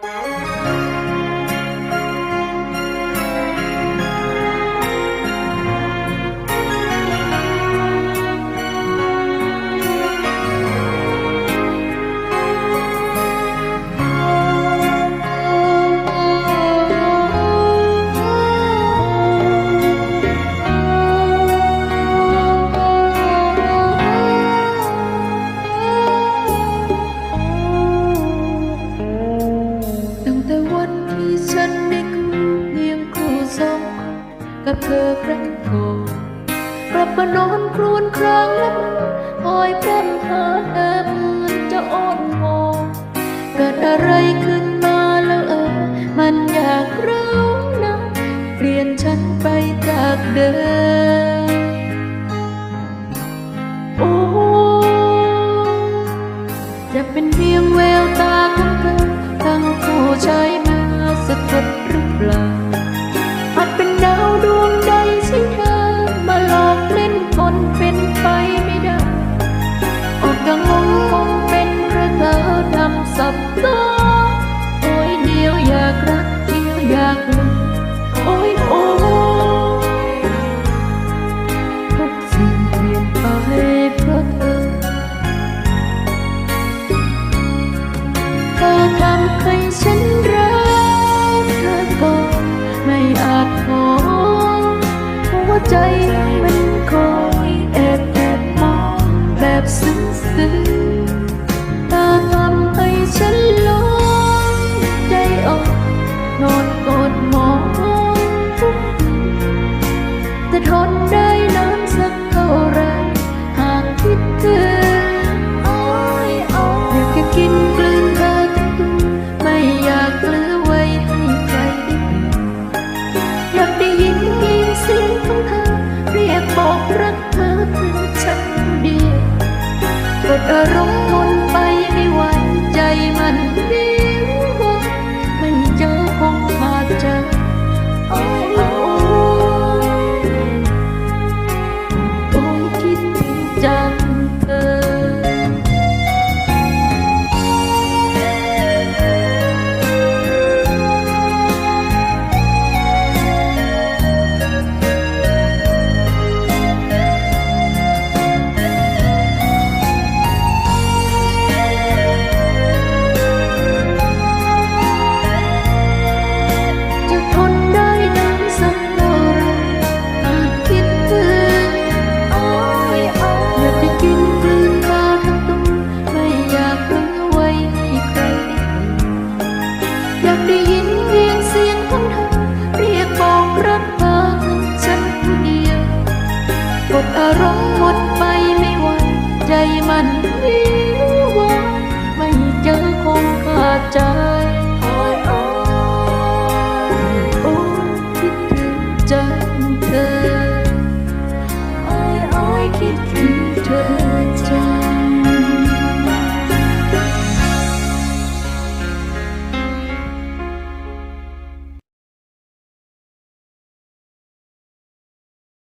Música กับเธอครั้งก่อนกลับมานอนครวนครางแล้นคอยเพ่นหาเธอเหมือนจะอ้อนวอนเกิดอะไรขึ้นมาแล้วเออ มันอยากรู้นะเปลี่ยนฉันไปจากเดิมโอ้จะเป็นเพียงแววตาของเธอทั้งผู้ชายมาสะกดหรือเปล่า 这一 дорог. นวิว่าไม่เจอคงขาดใจ